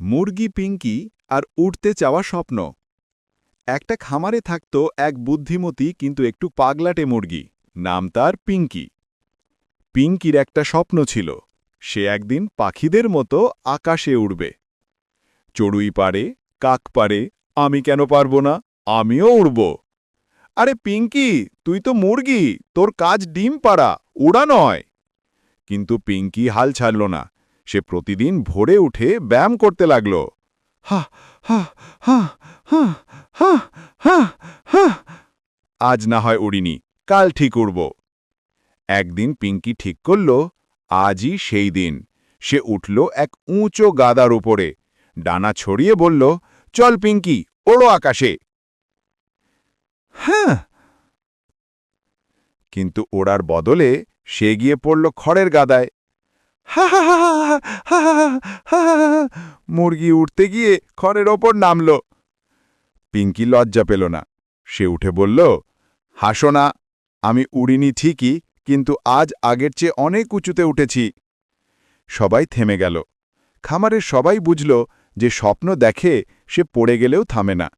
মুরগি পিঙ্কি আর উঠতে চাওয়া স্বপ্ন। একটা খামারে থাকত এক বুদ্ধিমতী কিন্তু একটু পাগলাটে মুরগি, নাম তার পিঙ্কি। পিঙ্কির একটা স্বপ্ন ছিল, সে একদিন পাখিদের মতো আকাশে উড়বে। চড়ুই পারে, কাক পারে, আমি কেন পারব না? আমিও উড়ব। আরে পিঙ্কি, তুই তো মুরগি, তোর কাজ ডিম পাড়া, উড়া নয়। কিন্তু পিঙ্কি হাল ছাড়ল না। সে প্রতিদিন ভোরে উঠে ব্যায়াম করতে লাগল। আজ না হয় উড়িনি কাল ঠিক উড়ব। একদিন পিঙ্কি ঠিক করল আজই সেই দিন। সে উঠল এক উঁচো গাদার উপরে ডানা ছড়িয়ে বলল চল পিঙ্কি ওড়ো আকাশে। হ্যাঁ। কিন্তু ওড়ার বদলে সে গিয়ে পড়ল খড়ের গাদায়। হা হা হা হা হা। মুরগি উঠতে গিয়ে খড়ের ওপর নামল পিঙ্কি লজ্জা পেল না সে উঠে বলল হাসো না আমি উড়িনি ঠিকই কিন্তু আজ আগের চেয়ে অনেক উঁচুতে উঠেছি সবাই থেমে গেল খামারের সবাই বুঝল যে স্বপ্ন দেখে সে পড়ে গেলেও থামে না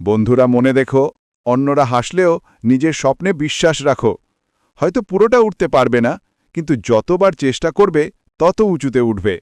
বন্ধুরা মনে দেখো অন্যরা হাসলেও নিজের স্বপ্নে বিশ্বাস রাখো হয়তো পুরোটা উঠতে পারবে না কিন্তু যতবার চেষ্টা করবে তত উঁচুতে উঠবে।